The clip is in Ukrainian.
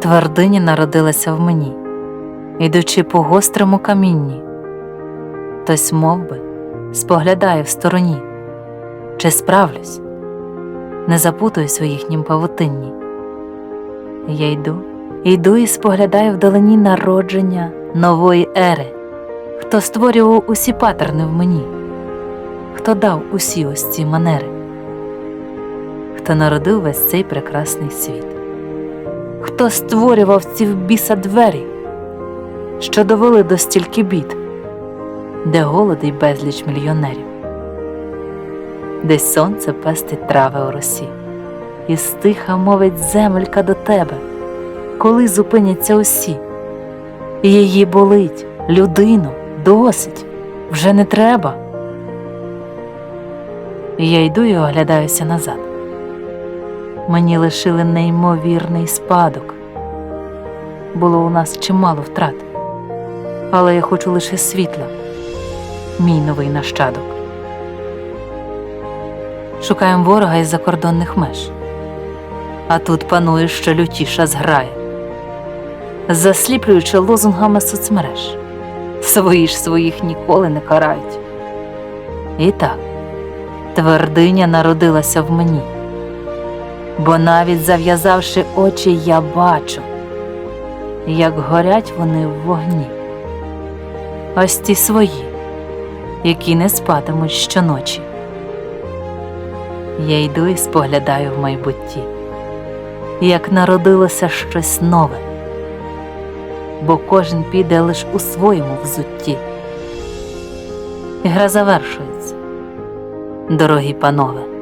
Твердиня народилася в мені, ідучи по гострому камінні. Хтось мов би, споглядає в стороні, чи справлюсь, не запутуюсь у їхнім павутинні. Я йду, йду і споглядаю вдалині народження нової ери, хто створював усі патерни в мені, хто дав усі ось ці манери, хто народив весь цей прекрасний світ, хто створював ці біса двері, що довели до стільки бід, де голод і безліч мільйонерів, десь сонце пестить трави у росі, і стиха мовить земелька до тебе, коли зупиняться усі. Її болить, людину, досить, вже не треба. І Я йду і оглядаюся назад. Мені лишили неймовірний спадок. Було у нас чимало втрат, але я хочу лише світла, мій новий нащадок. Шукаємо ворога із закордонних меж, а тут панує ще лютіша зграя, засліплюючи лозунгами соцмереж. Свої ж своїх ніколи не карають. І так, твердиня народилася в мені, бо навіть зав'язавши очі, я бачу, як горять вони в вогні. Ось ті свої, які не спатимуть щоночі. Я йду і споглядаю в майбутті, як народилося щось нове, бо кожен піде лиш у своєму взутті. Гра завершується, дорогі панове.